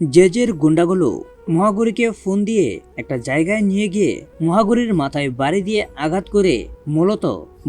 জেজের গুন্ডাগুলো মহাগুরিকে phone দিয়ে একটা জায়গায় নিয়ে গিয়ে মহাগুরির মাথায় বাড়ি দিয়ে আঘাত করে মূলত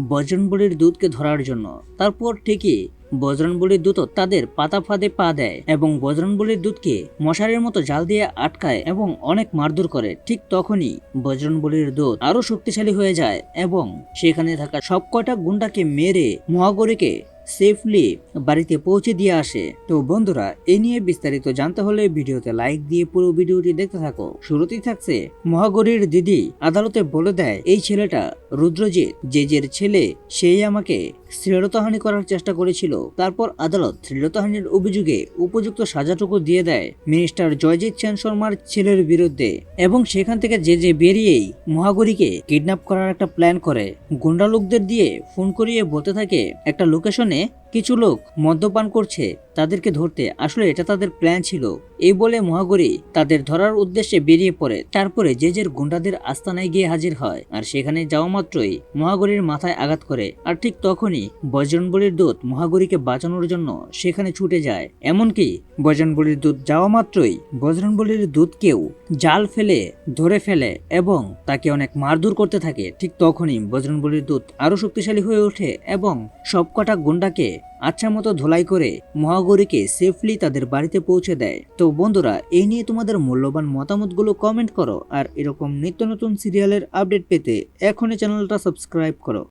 বজরনবলির দুধকে ধরার জন্য। তারপর ঠিকই বজরনবলির দূত তাদের পাতা ফাঁদে পা দেয় এবং বজরনবলির দুধকে মশারির মতো জাল দিয়ে আটকায় এবং অনেক মারধর করে। ঠিক তখনই বজরনবলির দুধ আরও শক্তিশালী হয়ে যায় এবং সেখানে থাকা সবকটা গুন্ডাকে মেরে মহাগরিকে সেফলি বাড়িতে পৌঁছে দিয়ে আসে। তো বন্ধুরা, এ নিয়ে বিস্তারিত জানতে হলে ভিডিওতে লাইক দিয়ে পুরো ভিডিওটি দেখতে থাকো। শুরুতেই থাকছে, মহাগরীর দিদি আদালতে বলে দেয়, এই ছেলেটা রুদ্রজিৎ জেজের ছেলে, সেই আমাকে শ্লীলতাহানি করার চেষ্টা করেছিল। তারপর আদালত শ্লীলতাহানির অভিযোগে উপযুক্ত সাজাটুকু দিয়ে দেয় মিনিস্টার জয়জিৎ সেন শর্মার ছেলের বিরুদ্ধে এবং সেখান থেকে যে যে বেরিয়েই মহাগরিকে কিডন্যাপ করার একটা প্ল্যান করে। গুন্ডা লোকদের দিয়ে ফোন করিয়ে বলতে থাকে, একটা লোকেশনে কিছু লোক মদ্যপান করছে, তাদেরকে ধরতে। আসলে এটা তাদের প্ল্যান ছিল। এই বলে মহাগরী তাদের ধরার উদ্দেশ্যে বেরিয়ে পড়ে। তারপরে যে যে গুন্ডাদের আস্তানায় গিয়ে হাজির হয়, আর সেখানে যাওয়া মাত্রই মহাগরীর মাথায় আঘাত করে। আর ঠিক তখনই বজরনবলির দূত মহাগরীকে বাঁচানোর জন্য সেখানে ছুটে যায়। এমনকি বজরনবলির দূত যাওয়া মাত্রই বজরনবলির দূতকেও জাল ফেলে, ধরে ফেলে এবং তাকে অনেক মারধর করতে থাকে। ঠিক তখনই বজরনবলির দূত আরও শক্তিশালী হয়ে ওঠে এবং সবকটা গুন্ডাকে আচ্ছা মতো ধোলাই করে মহাগরীকে সেফলি তাদের বাড়িতে পৌঁছে দেয়। তো বন্ধুরা, এই নিয়ে তোমাদের মূল্যবান মতামতগুলো কমেন্ট করো আর এরকম নিত্য নতুন সিরিয়ালের আপডেট পেতে এখনই চ্যানেলটা সাবস্ক্রাইব করো।